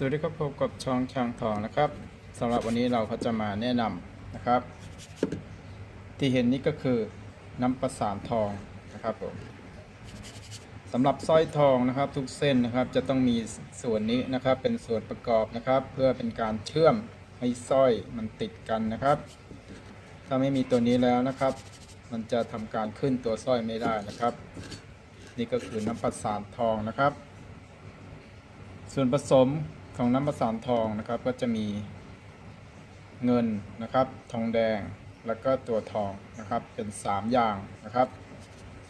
สวัสดีครับพบกับช่องช่างทองนะครับสำหรับวันนี้เราก็จะมาแนะนำนะครับ ที่เห็นนี้ก็คือน้ำประสานทองนะครับผมสำหรับสร้อยทองนะครับทุกเส้นนะครับจะต้องมีส่วนนี้นะครับ เป็นส่วนประกอบนะครับ เพื่อเป็นการเชื่อมให้สร้อยมันติดกันนะครับ ถ้าไม่มีตัวนี้แล้วนะครับ มันจะทำการขึ้นตัวสร้อยไม่ได้นะครับ นี่ก็คือน้ำประสานทองนะครับ ส่วนผสม ของน้ำประสานทองนะครับก็จะมีเงินนะครับ ทองแดงแล้วก็ตัวทองนะครับเป็น 3 อย่างนะครับ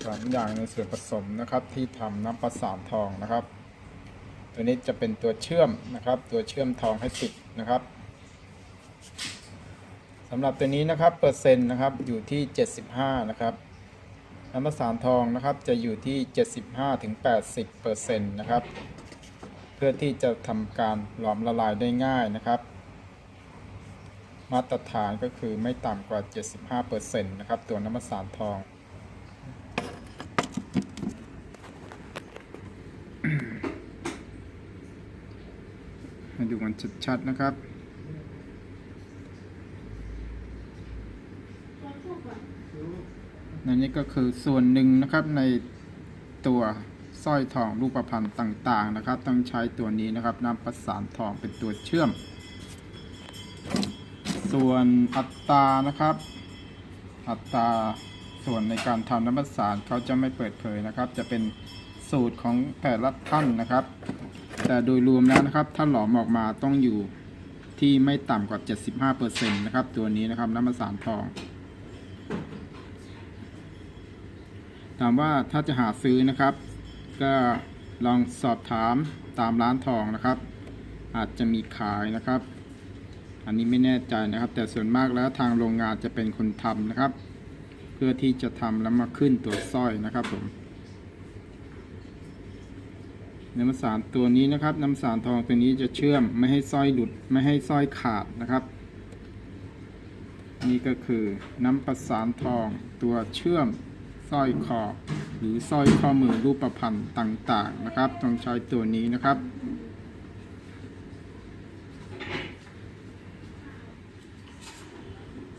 สามอย่างในส่วนผสมนะครับที่ทำน้ำประสานทองนะครับ ตัวนี้จะเป็นตัวเชื่อมนะครับ ตัวเชื่อมทองให้ติดนะครับสำหรับตัวนี้นะครับเปอร์เซ็นต์นะครับอยู่ที่ 75 นะครับน้ำประสานทองนะครับจะอยู่ที่ 75-80%เปอร์เซ็นต์นะครับ เพื่อที่จะทำการหลอมละลายได้ง่ายนะครับ มาตรฐานก็คือไม่ต่ำกว่า 75%นะครับตัวน้ำมันสารทอง มาดูกันชัดๆนะครับนนี้ก็คือส่วนหนึ่งนะครับในตัว สร้อยทองรูปพรรณต่างๆนะครับ ต้องใช้ตัวนี้นะครับนำประสานทองเป็นตัวเชื่อม ส่วนอัตรานะครับ อัตราส่วนในการทำน้ำประสานเขาจะไม่เปิดเผยนะครับ จะเป็นสูตรของแต่ละท่านนะครับ แต่โดยรวมแล้วนะครับ ถ้าหลอมออกมาต้องอยู่ที่ไม่ต่ำกว่า 75%นะครับ ตัวนี้นะครับน้ำประสานทองถามว่าถ้าจะหาซื้อนะครับ ก็ลองสอบถามตามร้านทองนะครับ อาจจะมีขายนะครับ อันนี้ไม่แน่ใจนะครับ แต่ส่วนมากแล้วทางโรงงานจะเป็นคนทำนะครับ เพื่อที่จะทำแล้วมาขึ้นตัวสร้อยนะครับผมน้ำสารตัวนี้นะครับ น้ำสารทองตัวนี้จะเชื่อมไม่ให้สร้อยหลุดไม่ให้สร้อยขาดนะครับ นี่ก็คือน้ำประสานทองตัวเชื่อมสร้อยคอ หรือสร้อยข้อมือรูปประพันธ์ต่างๆนะครับต้องใช้ตัวนี้นะครับ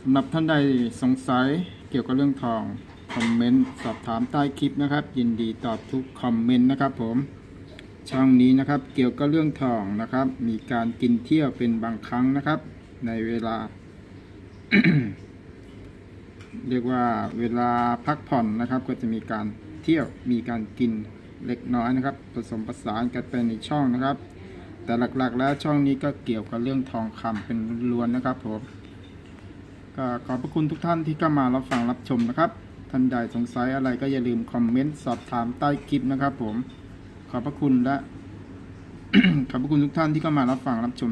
สำหรับท่านใดสงสัยเกี่ยวกับเรื่องทองคอมเมนต์สอบถามใต้คลิปนะครับ ยินดีตอบทุกคอมเมนต์นะครับผมช่องนี้นะครับเกี่ยวกับเรื่องทองนะครับ มีการกินเที่ยวเป็นบางครั้งนะครับ ในเวลา เรียกว่าเวลาพักผ่อนนะครับก็จะมีการ ที่ยวมีการกินเล็กน้อยนะครับ ผสมผสานกันเป็นในช่องนะครับ แต่หลักๆแล้วช่องนี้ก็เกี่ยวกับเรื่องทองคำเป็นล้วนๆนะครับผมก็ขอบพระคุณทุกท่านที่เข้ามารับฟังรับชมนะครับท่านใดสงสัยอะไรก็อย่าลืมคอมเมนต์สอบถามใต้คลิปนะครับผมขอบพระคุณและ ขอบพระคุณทุกท่านที่เข้ามารับฟังรับชม